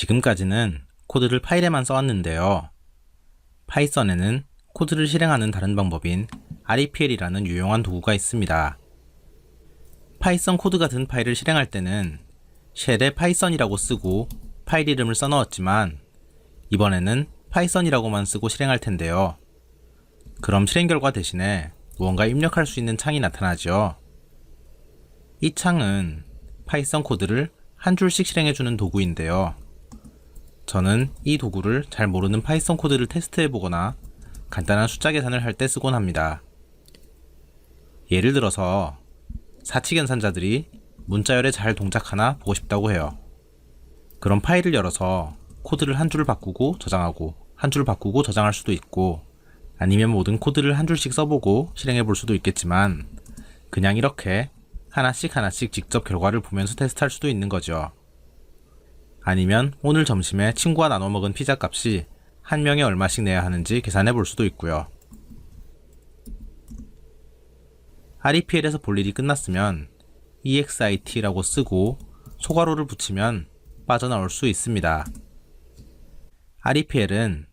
지금까지는 코드를 파일에만 써왔는데요. 파이썬에는 코드를 실행하는 다른 방법인 REPL이라는 유용한 도구가 있습니다. 파이썬 코드가 든 파일을 실행할 때는 쉘에 파이썬이라고 쓰고 파일 이름을 써넣었지만 이번에는 파이썬이라고만 쓰고 실행할 텐데요. 그럼 실행 결과 대신에 무언가 입력할 수 있는 창이 나타나죠. 이 창은 파이썬 코드를 한 줄씩 실행해주는 도구인데요. 저는 이 도구를 잘 모르는 파이썬 코드를 테스트해보거나 간단한 숫자 계산을 할 때 쓰곤 합니다. 예를 들어서 사칙 연산자들이 문자열에 잘 동작하나 보고 싶다고 해요. 그럼 파일을 열어서 코드를 한 줄 바꾸고 저장하고 한 줄 바꾸고 저장할 수도 있고 아니면 모든 코드를 한 줄씩 써보고 실행해 볼 수도 있겠지만 그냥 이렇게 하나씩 하나씩 직접 결과를 보면서 테스트할 수도 있는 거죠. 아니면 오늘 점심에 친구와 나눠 먹은 피자 값이 한 명에 얼마씩 내야 하는지 계산해 볼 수도 있고요. REPL에서 볼 일이 끝났으면 EXIT라고 쓰고 소괄호를 붙이면 빠져나올 수 있습니다. REPL은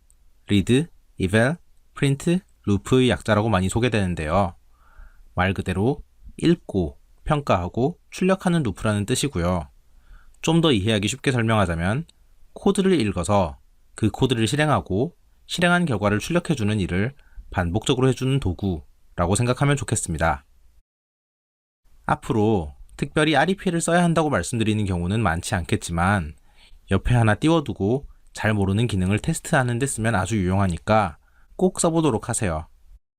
read, eval, print, loop의 약자라고 많이 소개되는데요. 말 그대로 읽고, 평가하고, 출력하는 루프라는 뜻이고요. 좀 더 이해하기 쉽게 설명하자면 코드를 읽어서 그 코드를 실행하고 실행한 결과를 출력해주는 일을 반복적으로 해주는 도구라고 생각하면 좋겠습니다. 앞으로 특별히 REPL을 써야 한다고 말씀드리는 경우는 많지 않겠지만 옆에 하나 띄워두고 잘 모르는 기능을 테스트하는 데 쓰면 아주 유용하니까 꼭 써보도록 하세요.